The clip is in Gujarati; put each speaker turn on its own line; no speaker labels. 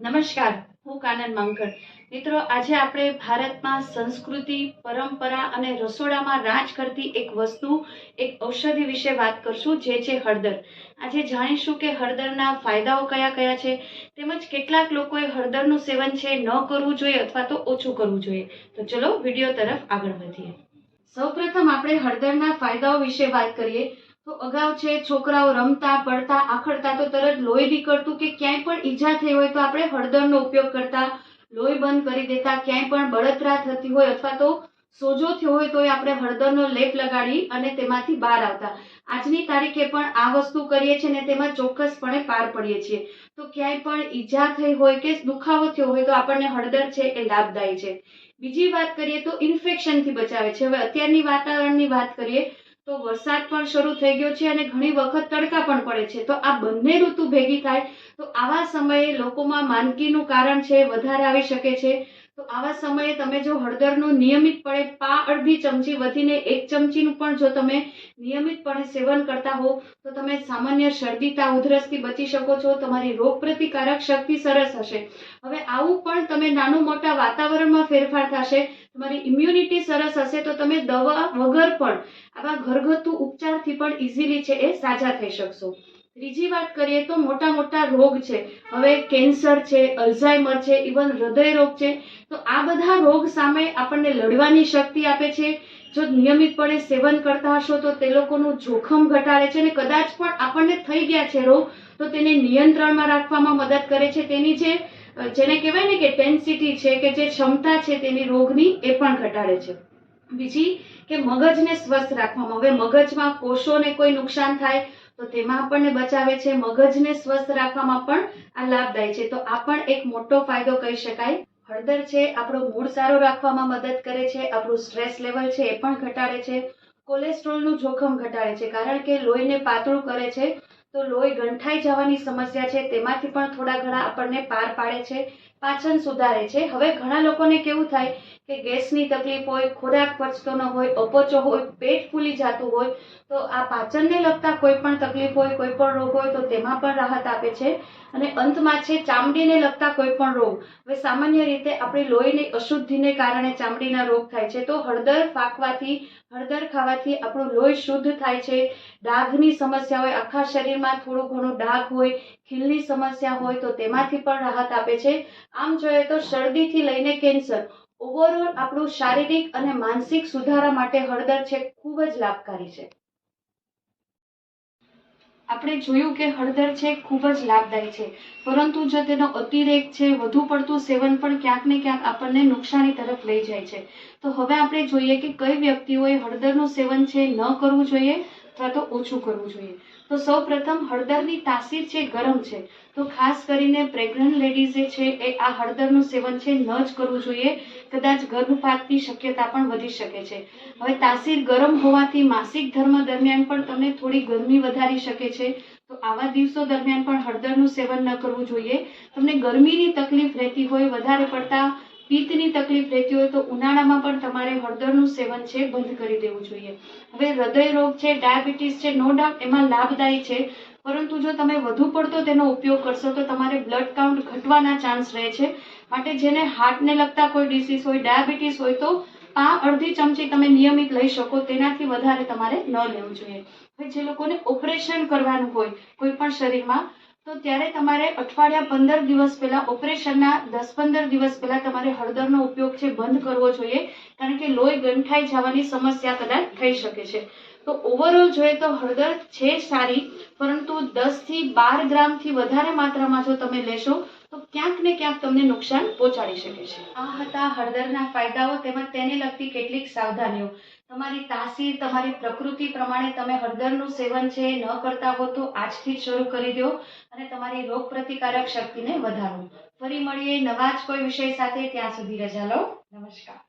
નમસ્કાર, હું કાનન માંકડ મિત્રો, આજે આપણે ભારતમાં સંસ્કૃતિ, પરંપરા અને રસોડામાં રાજ કરતી એક વસ્તુ, એક ઔષધિ વિશે વાત કરશું, જે છે હળદર. આજે જાણીશું કે હળદરના ફાયદાઓ કયા કયા છે, તેમજ કેટલાક લોકોએ હળદરનું સેવન છે ન કરવું જોઈએ અથવા તો ઓછું કરવું જોઈએ. તો ચલો, વીડિયો તરફ આગળ વધીએ. સૌપ્રથમ આપણે હળદરના ફાયદાઓ વિશે વાત કરીએ. તો અગાઉ છે, છોકરાઓ રમતા, પડતા, આખડતા તો તરત લોહી નીકળતું કે ક્યાંય પણ ઈજા થઈ હોય તો આપણે હળદરનો ઉપયોગ કરતા, લોહી બંધ કરી દેતા, ક્યાંય પણ બળતરા થતી હોય અથવા તો સોજો થયો હોય તો આપણે હળદરનો લેપ લગાડી અને તેમાંથી બહાર આવતા. આજની તારીખે પણ આ વસ્તુ કરીએ છીએ ને તેમાં ચોક્કસપણે પાર પડીએ છીએ. તો ક્યાંય પણ ઈજા થઈ હોય કે દુખાવો થયો હોય તો આપણને હળદર છે એ લાભદાયી છે. બીજી વાત કરીએ તો ઇન્ફેક્શનથી બચાવે છે. હવે અત્યારની વાતાવરણની વાત કરીએ તો વરસાદ પણ શરૂ થઈ ગયો છે અને ઘણી વખત તડકા પણ પડે છે. તો આ બંને ઋતુ ભેગી થાય તો આવા સમયે લોકોમાં માંદગીનું કારણ છે, વધારે આવી શકે છે. તો આવા સમયે તમે જો હળદરનું નિયમિતપણે પા અડધી ચમચી વધીને એક ચમચીનું પણ જો તમે નિયમિતપણે સેવન કરતા હો તો તમે સામાન્ય શરદી તાવ ઉધરસથી બચી શકો છો, તમારી રોગ પ્રતિકારક શક્તિ સરસ હશે. હવે આવું પણ તમે નાનું મોટા વાતાવરણમાં ફેરફાર થશે, તમારી ઇમ્યુનિટી સરસ હશે, તો તમે દવા વગર પણ આવા ઘરગથ્થુ ઉપચારથી પણ ઇઝીલી છે એ સાજા થઈ શકશો. ત્રીજી વાત કરીએ તો મોટા મોટા રોગ છે. હવે કેન્સર છે, અલ્ઝાઇમર છે, ઇવન હૃદય રોગ છે. તો આ બધા રોગ સામે આપણને લડવાની શક્તિ આપે છે. જો નિયમિતપણે સેવન કરતા હશો તો તે લોકોનું જોખમ ઘટાડે છે અને કદાચ પણ આપણને થઈ ગયા છે રોગ, તો તેને નિયંત્રણમાં રાખવામાં મદદ કરે છે. તેની જે જેને કહેવાય ને કે ટેન્સિટી છે કે જે ક્ષમતા છે તેની રોગની, એ પણ ઘટાડે છે. બીજી કે મગજને સ્વસ્થ રાખવામાં. હવે મગજમાં કોષોને કોઈ નુકસાન થાય તો તેમાં આપણને બચાવે છે મગજને સ્વસ્થ રાખવામાં પણ આ લાભદાયી છે. તો આ પણ એક મોટો ફાયદો કહી શકાય. હળદર છે, આપણો મૂડ સારો રાખવામાં મદદ કરે છે, આપણું સ્ટ્રેસ લેવલ છે એ પણ ઘટાડે છે. કોલેસ્ટ્રોલનું જોખમ ઘટાડે છે, કારણ કે લોહીને પાતળું કરે છે. તો લોહી ગંઠાઈ જવાની સમસ્યા છે, તેમાંથી પણ થોડા ઘણા આપણને પાર પાડે છે. પાચન સુધારે છે. હવે ઘણા લોકોને કેવું થાય કે ગેસની તકલીફ હોય, ખોરાક પચતો ન હોય, અપચો હોય, પેટ ફૂલી જતું હોય, તો આ પાચનને લગતા કોઈ પણ તકલીફ હોય, કોઈ પણ રોગ હોય, તો તેમાં પણ રાહત આપે છે. અને અંતમાં છે, ચામડીને લગતા કોઈ પણ રોગ. હવે સામાન્ય રીતે આપણી લોહીની, અશુદ્ધિને કારણે ચામડીના રોગ થાય છે. તો હળદર ફાંકવાથી, હળદર ખાવાથી આપણું લોહી શુદ્ધ થાય છે. ડાઘની સમસ્યા હોય, આખા શરીરમાં થોડું ઘણું ડાઘ હોય, ખીલની સમસ્યા હોય, તો તેમાંથી પણ રાહત આપે છે. આમ જોઈએ તો શરદીથી લઈને કેન્સર ઓવરઓલ આપણું શારીરિક અને માનસિક સુધારા માટે હળદર છે, ખૂબ જ લાભકારી છે. આપણે જોયું કે હળદર છે, ખૂબ જ લાભદાયી છે. પરંતુ જો તેનો અતિરેક છે, વધુ પડતું સેવન પણ ક્યાંક ને ક્યાંક આપણને નુકસાની તરફ લઈ જાય છે. તો હવે આપણે જોઈએ કે કઈ વ્યક્તિઓએ હળદરનું સેવન છે, ન કરવું જોઈએ? અથવા તો ઓછું કરવું જોઈએ. તો સૌ પ્રથમ હળદરની તાસીર છે, ગરમ છે. તો ખાસ કરીને પ્રેગ્નન્ટ લેડીઝે છે, એ આ હળદરનું સેવન છે, ન જ કરવું જોઈએ. કદાચ ગર્ભપાતની શક્યતા પણ વધી શકે છે. હવે તાસીર ગરમ હોવાથી માસિક ધર્મ દરમિયાન પણ તમને થોડી ગરમી વધારી શકે છે. તો આવા દિવસો દરમિયાન પણ હળદરનું સેવન ન કરવું જોઈએ. તમને ગરમીની તકલીફ રહેતી હોય, વધારે પડતા પિત્તની તકલીફ રહેતી હોય તો ઉનાળામાં પણ તમારે હળદરનું સેવન છે, બંધ કરી દેવું જોઈએ. હવે હૃદય રોગ છે, ડાયાબિટીસ છે, નો ડાઉટ, એમાં લાભદાયી છે. પરંતુ જો તમે વધુ પડતો તેનો ઉપયોગ કરશો તો તમારે બ્લડ કાઉન્ટ ઘટવાના ચાન્સ રહે છે. માટે જેને હાર્ટને લગતા કોઈ ડિસીઝ હોય, ડાયાબિટીસ હોય તો આ અડધી ચમચી તમે નિયમિત લઈ શકો, તેનાથી વધારે તમારે ન લેવું જોઈએ. હવે જે લોકોને ઓપરેશન કરવાનું હોય, કોઈ પણ શરીરમાં તો ત્યારે તમારે અઠવાડિયા પંદર દિવસ પહેલા, ઓપરેશનના દસ પંદર દિવસ પહેલા તમારે હળદરનો ઉપયોગ છે, બંધ કરવો જોઈએ, કારણ કે લોહી ગંઠાઈ જવાની સમસ્યા કદાચ થઈ શકે છે. તો ઓવરઓલ જોઈએ તો હળદર છે સારી, પરંતુ દસથી બાર ગ્રામથી વધારે માત્રામાં જો તમે લેશો ક્યાંક ને ક્યાંક તમને નુકસાન પહોંચાડી શકે છે. આ હતા હળદરના ફાયદાઓ તેમજ તેને લગતી કેટલીક સાવધાનીઓ. તમારી તાસીર, તમારી પ્રકૃતિ પ્રમાણે તમે હળદરનું સેવન છે ન કરતા હો તો આજથી જ શરૂ કરી દો અને તમારી રોગ પ્રતિકારક શક્તિને વધારો. ફરી મળીએ નવા જ કોઈ વિષય સાથે, ત્યાં સુધી રજા લો. નમસ્કાર.